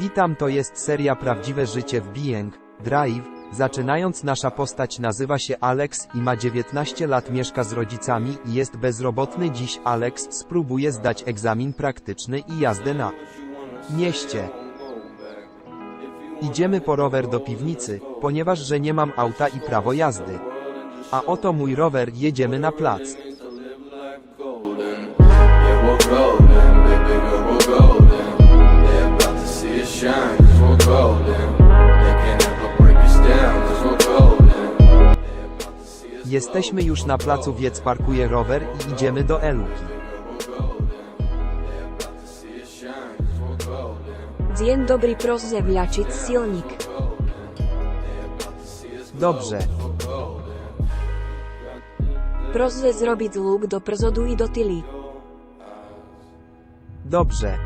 Witam to jest seria Prawdziwe życie w Being, Drive. Zaczynając nasza postać nazywa się Alex i ma 19 lat mieszka z rodzicami i jest bezrobotny dziś Alex spróbuje zdać egzamin praktyczny i jazdę na mieście. Idziemy po rower do piwnicy, ponieważ że nie mam auta i prawo jazdy. A oto mój rower, jedziemy na plac. Shine, cause we're golden. They break us down, cause we're Jesteśmy już na placu, więc parkuję rower i idziemy do Eluki. Dzień dobry proszę wlaczyć silnik. Dobrze, Proszę zrobić luk do przodu i do tyłu. dobrze,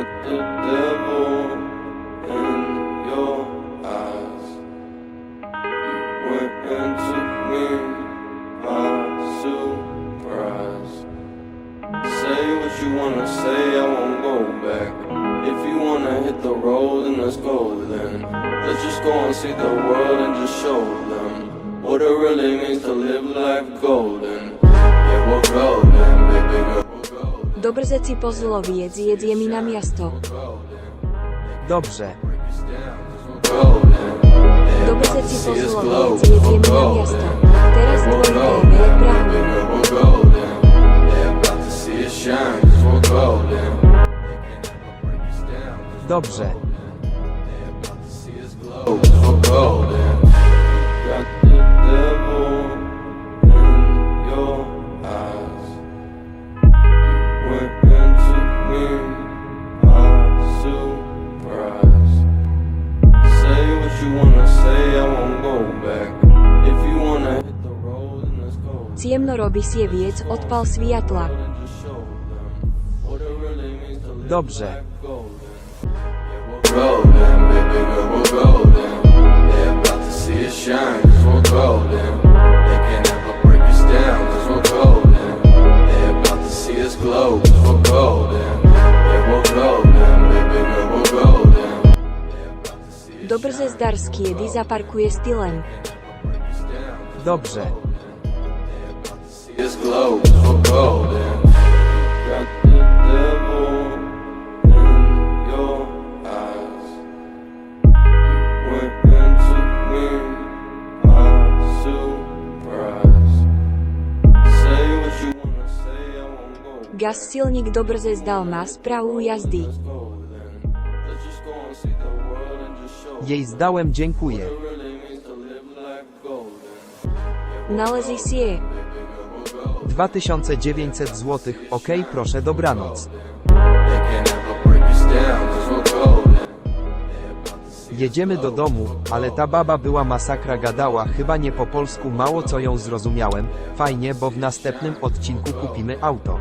the devil in your eyes. You went and took me by surprise. Say what you wanna say, I won't go back. If you wanna hit the road, then let's go then. Let's just go and see the world and just show them what it really means to live life golden. Yeah, we're golden, Dobrze ci pozlowiec jedziemy na miasto. dobrze, Dobrze ci pozlowiec jedziemy na miasto. Teraz TV bramy. dobrze, you wanna say, I won't go back. If you wanna hit the road, then let's go. Ciemno robi się wiec, odpal światła. And just Moses Darskiedy zaparkuje s Dobrze. Gaz silnik dobrze zdal ma sprawę jazdy. Jej zdałem, dziękuję. Należy się. 2900 zł, ok, proszę, dobranoc. Jedziemy do domu, ale ta baba była masakra gadała, chyba nie po polsku, mało co ją zrozumiałem. Fajnie, bo w następnym odcinku kupimy auto.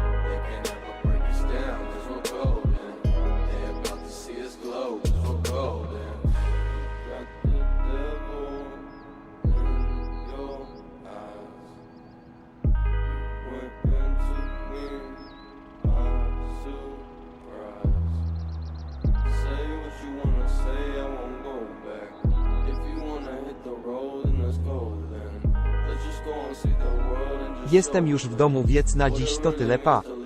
Jestem już w domu, więc na dziś to tyle, pa.